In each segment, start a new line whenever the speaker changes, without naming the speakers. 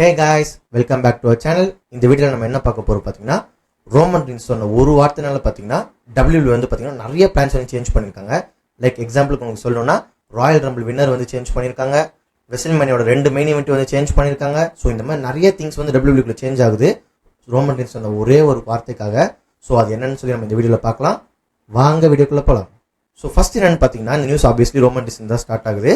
Hey guys welcome back to our channel இந்த வீடியோவில் நம்ம என்ன பார்க்க போகிறோம் பார்த்தீங்கன்னா ரோமன் ரீன்ஸ் சொன்ன ஒரு வார்த்தைனால பார்த்தீங்கன்னா டபிள்யூ வந்து பார்த்தீங்கன்னா நிறைய பிளான்ஸ் வந்து சேஞ்ச் பண்ணியிருக்காங்க லைக் எக்ஸாம்பிளுக்கு உங்களுக்கு சொல்லணும்னா ராயல் ரம்பிள் வின்னர் வந்து சேஞ்ச் பண்ணியிருக்காங்க வெசல்மேனியோட ரெண்டு மெயின் இவெண்ட் வந்து சேஞ்ச் பண்ணியிருக்காங்க ஸோ இந்த மாதிரி நிறைய திங்ஸ் வந்து டபிள்யூக்குள்ள சேஞ்ச் ஆகுது. ரோமன் ரீன்ஸ் சொன்ன ஒரே ஒரு வார்த்தைக்காக. ஸோ அது என்னன்னு சொல்லி நம்ம இந்த வீடியோவில் பார்க்கலாம். வாங்க வீடியோக்குள்ளே போகலாம் ஸோ ஃபஸ்ட் என்னென்னு பார்த்தீங்கன்னா இந்த நியூஸ் ஆப்வியஸ்லி ரோமன் டிசன் தான் ஸ்டார்ட் ஆகுது.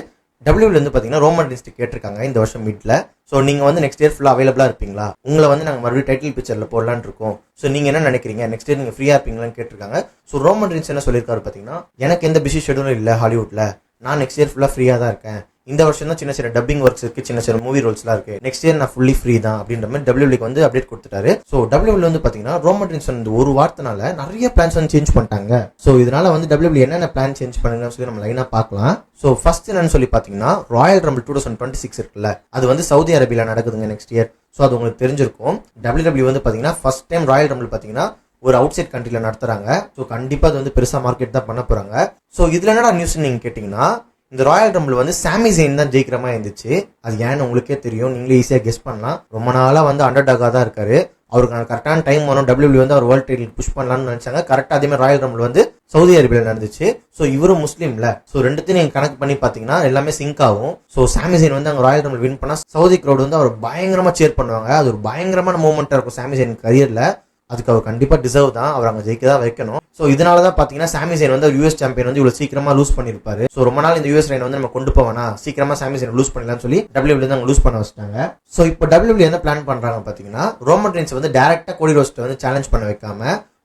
டபிள்யூவில் வந்து பார்த்தீங்கன்னா ரோமன் டிஸ்ட் கேட்டிருக்காங்க இந்த வருஷம் மிட்ல ஸோ நீங்கள் வந்து நெக்ஸ்ட் இயர் ஃபுல்லாக அவைலபிளாக இருப்பீங்களா? உங்களை வந்து நாங்கள் மறுபடியும் டைட்டில் பிக்சர்ல போடலான்னு இருக்கோம். ஸோ நீங்கள் என்ன நினைக்கிறீங்க? நெக்ஸ்ட் இயர் நீங்கள் ஃப்ரீயாக இருப்பீங்களான்னு கேட்டிருக்காங்க. ஸோ ரோமன் ரின்ஸ் என்ன சொல்லியிருக்காரு பார்த்தீங்கன்னா எனக்கு எந்த பிஸி ஷெடியூலும் இல்லை ஹாலிவுட்ல நான் நெக்ஸ்ட் இயர் ஃபுல்லாக ஃப்ரீயாக தான் இருக்கேன். இந்த வருஷம் தான் சின்ன சின்ன டப்பிங் ஒர்க்ஸ் இருக்குது சின்ன சின்ன மூவி ரோல்ஸ்லாம் இருக்குது நெக்ஸ்ட் இயர் நான் ஃபுல்லி ஃப்ரீ தான் அப்படின்ற மாதிரி டபிள்யூக்கு வந்து அப்டேட் கொடுத்துட்டாரு. ஸோ டபிள்யூல வந்து பார்த்தீங்கன்னா ரோமன் ரின்ஸ் வந்து ஒரு வாரத்தினால நிறைய பிளான்ஸ் வந்து சேஞ்ச் பண்ணிட்டாங்க. ஸோ இதனால வந்து டபிள்யூ என்னென்ன பிளான் சேஞ்ச் பண்ணுங்கன்னு சொல்லி நம்ம லைனாக பார்க்கலாம். ஸோ ஃபர்ஸ்ட் என்னன்னு சொல்லி பார்த்தீங்கன்னா royal rumble two thousand twenty six இருக்குல்ல அது வந்து சவுதி அரேபியால நடக்குதுங்க நெக்ஸ்ட் இயர் ஸோ அது உங்களுக்கு தெரிஞ்சிருக்கும். டபிள்யூ வந்து பார்த்தீங்கன்னா ஃபர்ஸ்ட் டைம் ராயல் ரம்பிள் பார்த்தீங்கன்னா ஒரு அவுட் சைட் கண்ட்ரியில் நடத்துகிறாங்க ஸோ கண்டிப்பாக அது வந்து பெருசாக மார்க்கெட் தான் பண்ண போகிறாங்க ஸோ இதில் என்னடா நியூஸ் நீங்கள் கேட்டிங்கன்னா இந்த ராயல் ரம்பிள் வந்து சாமி ஜெயின் தான் ஜெயிக்கிற மாதிரி இருந்துச்சு. அது ஏன்னு உங்களுக்கே தெரியும். நீங்களே ஈஸியாக கெஸ் பண்ணலாம். ரொம்ப நாளாக வந்து அண்டர் டாகா தான் இருக்காரு. அவருக்கு கரெக்டான டைம் வரும் டபிள்யூபிள்யூ வந்து அவர் வேர்ல்ட் டைட்டில் புஷ் பண்ணலாம்னு நினச்சாங்க. கரெக்டாக அதே மாதிரி ராயல் ரம்பிள் வந்து சவுதி அரேபியில் நடந்துச்சு. ஸோ இவரும் முஸ்லீம்ல ஸோ ரெண்டுத்தையும் நீங்கள் கணக்கு பண்ணி பார்த்தீங்கன்னா எல்லாமே சிங்க் ஆகும். ஸோ சாமி வந்து அங்கே ராயல் ரம்பிள் வின் பண்ணால் சவுதி க்ரௌட் வந்து அவர் பயங்கரமாக சேர் பண்ணுவாங்க. அது ஒரு பயங்கரமான மூமெண்ட்டாக இருக்கும் சாமி கரியரில் அதுக்கு அவர் கண்டிப்பாக டிசர்வ் தான். அவர் அங்கே ஜெயிக்க தான் வைக்கணும். ஸோ இதனால தான் பார்த்தீங்கன்னா சாமி ஜெயின் வந்து யூஎஸ் சாம்பியன் வந்து இவ்வளோ சீக்கிரமாக லூஸ் பண்ணியிருப்பார் ஸோ ரொம்ப நாள் இந்த யூஎஸ் ரைன் வந்து நம்ம கொண்டு போவேனா சீக்கிரமாக சாமி ஜெயின் லூஸ் பண்ணலாம்னு சொல்லி டபிள்யூ வந்து லூஸ் பண்ண வச்சிட்டாங்க. ஸோ இப்போ டபிள்யூ என்ன பிளான் பண்ணுறாங்க பார்த்தீங்கன்னா ரோமன் ரெயின்ஸ் வந்து டேரெக்டாக கோடி ரோஸ்ட்டை வந்து சேலஞ்ச் பண்ண வைக்காம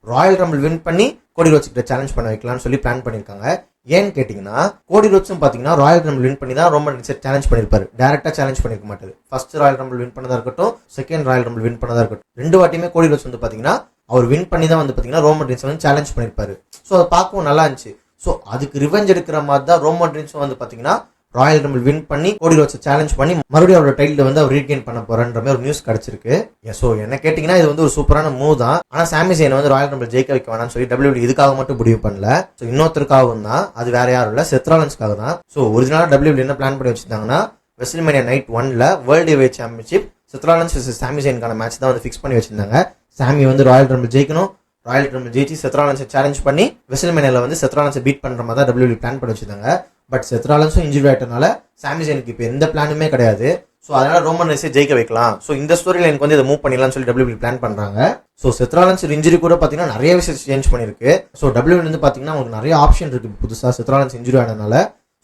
ராயல் ரம்பிள் வின் பண்ணி கோடி ரோட்ஸ் கிட்ட சேலஞ்ச் பண்ண வைக்கலாம்னு சொல்லி பிளான் பண்ணியிருக்காங்க ஏன்னு கேட்டிங்கன்னா கோடி ரோட்ஸும் பார்த்தீங்கன்னா ராயல் ரம்பிள் வின் பண்ணி தான் ரோமன் ரெயின்ஸ் சேலஞ்ச் பண்ணியிருப்பாரு டேரெக்டாக சேலஞ்ச் பண்ணிருக்க மாட்டார். ஃபர்ஸ்ட் ராயல் ரம்பிள் வின் பண்ணதாக இருக்கட்டும் செகண்ட் ராயல் ரம்பிள் வின் பண்ணதா இருக்கட்டும். ரெண்டு வாட்டியுமே கோடி ரோட்ஸ் வந்து பார்த்தீங்கன்னா அவர் வின் பண்ணி தான் வந்து பார்த்தீங்கன்னா ரோமன் ரெயின்ஸ் வந்து சேலஞ்ச் பண்ணியிருப்பாரு ஸோ அதை பார்க்கவும் நல்லா இருந்துச்சு. ஸோ அதுக்கு ரிவெஞ்ச் எடுக்கிற மாதிரி தான் ரோமன் ரெயின்ஸும் வந்து பார்த்தீங்கன்னா ராயல் ரம்பிள் வின் பண்ணி கோடி ரோட்ஸை சேலஞ்ச் பண்ணி மறுபடியும் அவரோட டைட்டில் வந்து அவர் ரீகெயின் பண்ண போறன்ற மாதிரி ஒரு நியூஸ் கிடைச்சிருக்கு. ஸோ என்ன கேட்டிங்கன்னா இது வந்து ஒரு சூப்பரான மூவ் தான். ஆனால் சாமி சேன் வந்து ராயல் ரம்பிள் ஜெயிக்க வைக்க வேணாம்னு சொல்லி டபிள்யூ இதுக்காக மட்டும் முடிவு பண்ணல. ஸோ இன்னொருத்தருக்காகவும் தான். அது வேற யாரும் இல்லை. செத்ராலன்ஸ்க்காக தான். ஸோ ஒரிஜினலாக டபிள்யூ என்ன பிளான் பண்ணி வச்சிருந்தாங்கன்னா வெஸ்ட்மேனியா நைட் ஒன்ல வேர்ல்டு வே championship Seth Rollins vs Sami சேனுக்கான match தான் வந்து ஃபிக்ஸ் பண்ணி வச்சிருந்தாங்க. சாமி வந்து ராயல் ரம்பிள் ஜெயிக்கணும். ராயல் ரம்பிள் ஜெயிச்சு செத்ராலன்ஸை சேலஞ்ச் பண்ணி வெஸ்ட்மேனியால வந்து செத்ராலன்ஸை பீட் பண்ணுற மாதிரி தான் டபிள்யூ பிளான் பண்ணி வச்சிருந்தாங்க. பட் செத்ராலன்ஸும் இன்ஜுரி ஆகிட்டனால சாமிசனுக்கு இப்போ எந்த பிளானுமே கிடையாது. ஸோ அதனால ரோமன் ரெஸே ஜெயிக்க வைக்கலாம். ஸோ இந்த ஸ்டோரியில் எனக்கு வந்து இதை மூவ் பண்ணிடலாம்னு சொல்லி டபிள்யூ பிளான் பண்ணுறாங்க ஸோ செத்ராலன்ஸ் இன்ஜுரி கூட பார்த்தீங்கன்னா நிறைய விஷயம் சேஞ்ச் பண்ணியிருக்கு ஸோ டபிள்யூ வந்து பார்த்தீங்கன்னா அவங்களுக்கு நிறைய ஆப்ஷன் இருக்கு புதுசாக செத்ராலன்ஸ் இன்ஜுரி ஆனதுனால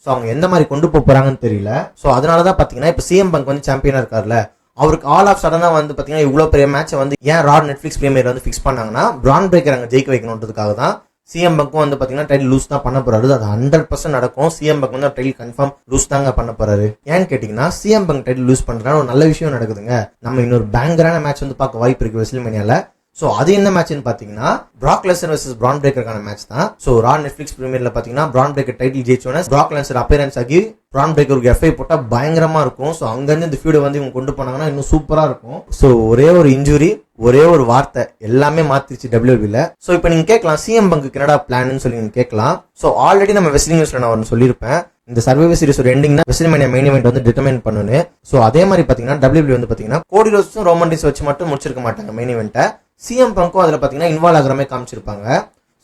ஸோ அவங்க எந்த மாதிரி கொண்டு போக தெரியல. ஸோ அதனால தான் பார்த்தீங்கன்னா இப்போ சிஎம் பங்க் வந்து சாம்பியனாக இருக்கார்ல. அவருக்கு ஆல் ஆஃப் சடனாக வந்து பார்த்தீங்கன்னா இவ்வளோ பெரிய மேட்சை வந்து ஏன் ராட் நெட்ஃப்ளிக்ஸ் பிரீமியர் வந்து ஃபிக்ஸ் பண்ணாங்கன்னா பிரான் பிரேக்கர் அங்கே ஜெயிக்க வைக்கணுன்றதுக்காக தான் சிஎம் பங்க்கும் வந்து பார்த்தீங்கன்னா டைல் லூஸ் தான் பண்ண போறாரு. அது ஹண்ட்ரட் பர்சன்ட் நடக்கும். சிஎம் பங்க் வந்து டைல் கன்ஃபார்ம் லூஸ் தாங்க பண்ண போறாரு. ஏன்னு கேட்டிங்கன்னா சிஎம் பங்க் டைட்டில் லூஸ் பண்றதுனால ஒரு நல்ல விஷயம் நடக்குதுங்க. நம்ம இன்னொரு பேங்கரான மேட்ச் வந்து பார்க்க வாய்ப்பு இருக்கு வெஸ்லிமேனியால ஸோ அது என்ன மேட்ச்னு பார்த்தீங்கன்னா பிராக் லெசர் வர்சஸ் பிரான் பிரேக்கருக்கான மேட்ச் தான். ஸோ ரா நெட்ஃபிளிக்ஸ் பிரீமியர்ல பார்த்தீங்கன்னா பிரான் பிரேக்கர் டைட்டில் ஜெயிச்சோன்னா பிராக் லெசர் அப்பியரன்ஸ் ஆகி பிரான் பிரேக்கருக்கு எஃப்ஐ போட்டால் பயங்கரமாக இருக்கும். ஸோ அங்கேருந்து இந்த ஃபீடை வந்து இவங்க கொண்டு போனாங்கன்னா இன்னும் சூப்பராக இருக்கும். ஸோ ஒரே ஒரு இன்ஜுரி ஒரே ஒரு வார்த்தை எல்லாமே மாத்திருச்சு டபிள்யூபியில் ஸோ இப்போ நீங்கள் கேட்கலாம் சிஎம் பங்கு என்னடா பிளான்னு சொல்லி நீங்கள் கேட்கலாம். ஸோ ஆல்ரெடி நம்ம வெஸ்லிங் நியூஸில் நான் ஒன்று சொல்லியிருப்பேன். இந்த சர்வைவர் சீரிஸ் ஒரு எண்டிங்னா வெஸ்லிமேனியா மெயின் இவெண்ட் வந்து டிட்டர்மைன் பண்ணுன்னு ஸோ அதே மாதிரி பார்த்தீங்கன்னா டபிள்யூபி வந்து பார்த்தீங்கன்னா கோடி ரோஸும் ரோமன்டிஸ் வச்சு மட்டும் முடிச்சிருக்க மாட்டாங்க மெயின் இவெண்ட்டை சிஎம் பங்கும் அதில் பார்த்தீங்கன்னா இன்வால்வ் ஆகிற மாதிரி காமிச்சிருப்பாங்க.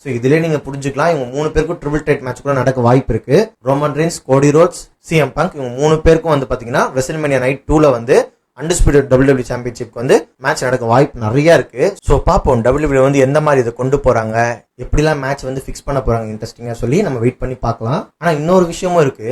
ஸோ இதுலேயே நீங்கள் புரிஞ்சுக்கலாம் இவங்க மூணு பேருக்கும் ட்ரிபிள் டைட் மேட்ச் கூட நடக்க வாய்ப்பு இருக்கு. Roman Reigns Cody Rhodes CM Punk இவங்க மூணு பேருக்கும் வந்து பார்த்தீங்கன்னா வெசல்மேனியா நைட் டூவில் வந்து அண்டர்ஸ்பிரிட் டபிள்யூ சாம்பியன்ஷிப் வந்து மேட்ச் நடக்க வாய்ப்பு நிறைய இருக்கு. ஸோ பார்ப்போம். டபிள்யூபிள்யூ வந்து எந்த மாதிரி இதை கொண்டு போறாங்க? எப்படிலாம் மேட்ச் வந்து ஃபிக்ஸ் பண்ண போறாங்க? இன்ட்ரெஸ்டிங்காக சொல்லி நம்ம வெயிட் பண்ணி பார்க்கலாம். ஆனால் இன்னொரு விஷயமும் இருக்கு.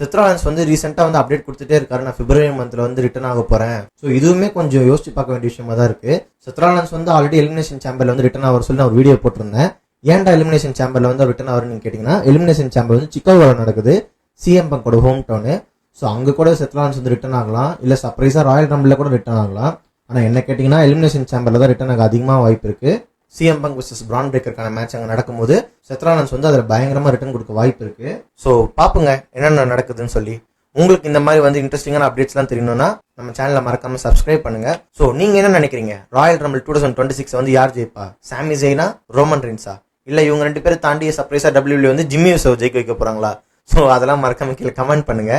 சித்ராலன்ஸ் வந்து ரீசெண்டாக வந்து அப்டேட் கொடுத்துட்டே இருக்காரு. நான் பிப்ரவரி மந்த்ல வந்து ரிட்டர்ன் ஆக போறேன். ஸோ இதுவுமே கொஞ்சம் யோசிச்சு பார்க்க வேண்டிய விஷயமா தான் இருக்கு. சித்ராலன்ஸ் வந்து ஆல்ரெடி எலிமினேஷன் சாம்பர்ல வந்து ரிட்டர்ன் ஆகிற சொல்லி நான் ஒரு வீடியோ போட்டிருந்தேன். ஏன்டா எலிமினேஷன் சாம்பர்ல வந்து ரிட்டர்ன் ஆகுறன்னு நீங்க கேட்டீங்கன்னா எலிமினேஷன் சாம்பர் வந்து சிக்காகோவில் நடக்குது. சிஎம் பங்கோட ஹோம் டவுனு ஸோ அங்கே கூட செத்லான்ஸ் வந்து ரிட்டர்ன் ஆகலாம். இல்லை சர்ப்ரைஸாக ராயல் ரம்பிளில் கூட ரிட்டர்ன் ஆகலாம். ஆனால் என்ன கேட்டிங்கன்னா எலிமினேஷன் சேம்பரில் தான் ரிட்டர்ன் ஆக அதிகமாக வாய்ப்பு இருக்குது சிஎம் பங்க் vs பிரான் பிரேக்கருக்கான மேட்ச் அங்கே நடக்கும்போது செத்ரானன்ஸ் வந்து அதில் பயங்கரமாக ரிட்டர்ன் கொடுக்க வாய்ப்பு இருக்குது ஸோ பார்ப்போங்க என்னென்ன நடக்குதுன்னு சொல்லி. உங்களுக்கு இந்த மாதிரி வந்து இன்ட்ரெஸ்டிங்கான அப்டேட்ஸ்லாம் தெரியணும்னா நம்ம சேனலை மறக்காம சப்ஸ்கிரைப் பண்ணுங்க. ஸோ நீங்கள் என்ன நினைக்கிறீங்க? Royal rumble two thousand twenty six வந்து யார் ஜெயிப்பா? சாமி ஜெயினா ரோமன் ரின்ஸா இல்லை இவங்க ரெண்டு பேரும் தாண்டி சர்ப்ரைஸாக டபிள்யூ வந்து ஜிம்மி யூசவ் ஜெயிக்க வைக்க போகிறாங்களா ஸோ அதெல்லாம் மறக்காம கீழே கமெண்ட் பண்ணுங்க.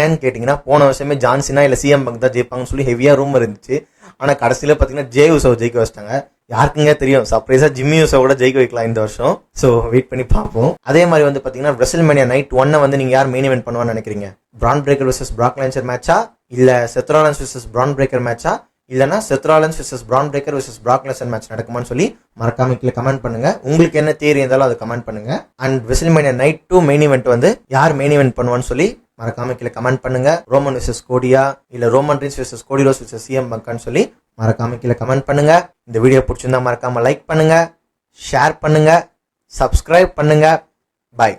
ஏன்னு கேட்டிங்கன்னா போன வருஷமே ஜான்சினா இல்லை சிஎம் பங்க் தான் ஜெயிப்பாங்கன்னு சொல்லி ஹெவியாக ரூம் இருந்துச்சு. ஆனால் கடைசியில் பார்த்தீங்கன்னா ஜே உசவ் ஜெயிக்க வச்சிட்டாங்க. யாருக்குங்க தெரியும்? சர்ப்ரைஸாக ஜிம்மி யூசோ கூட ஜெயிக்க வைக்கலாம் இந்த வருஷம். ஸோ வெயிட் பண்ணி பார்ப்போம். அதே மாதிரி வந்து பார்த்தீங்கன்னா ரெசல் மேனியா நைட் ஒன்னை வந்து நீங்கள் யார் மெயின் இவெண்ட் பண்ணுவான்னு நினைக்கிறீங்க? Bron Breaker versus Brock Lesnar மேட்சா இல்லை Seth Rollins versus Bron Breaker மேட்சா இல்லைனா Seth Rollins versus Bron Breaker versus Brock Lesnar match நடக்குமான்னு சொல்லி மறக்காம கீழே கமெண்ட் பண்ணுங்க. உங்களுக்கு என்ன தேரி இருந்தாலும் அதை கமெண்ட் பண்ணுங்க. And WrestleMania night two main event வந்து யார் மெயின் இவெண்ட் பண்ணுவான்னு சொல்லி மறக்காம கீழே கமெண்ட் பண்ணுங்க. ரோமன் விசஸ் கோடியா இல்ல Roman Reigns versus Cody Rhodes versus CM பங்கான்னு சொல்லி மறக்காம கீழே கமெண்ட் பண்ணுங்க. இந்த வீடியோ பிடிச்சிருந்தா மறக்காம லைக் பண்ணுங்க. ஷேர் பண்ணுங்க. சப்ஸ்கிரைப் பண்ணுங்க. பாய்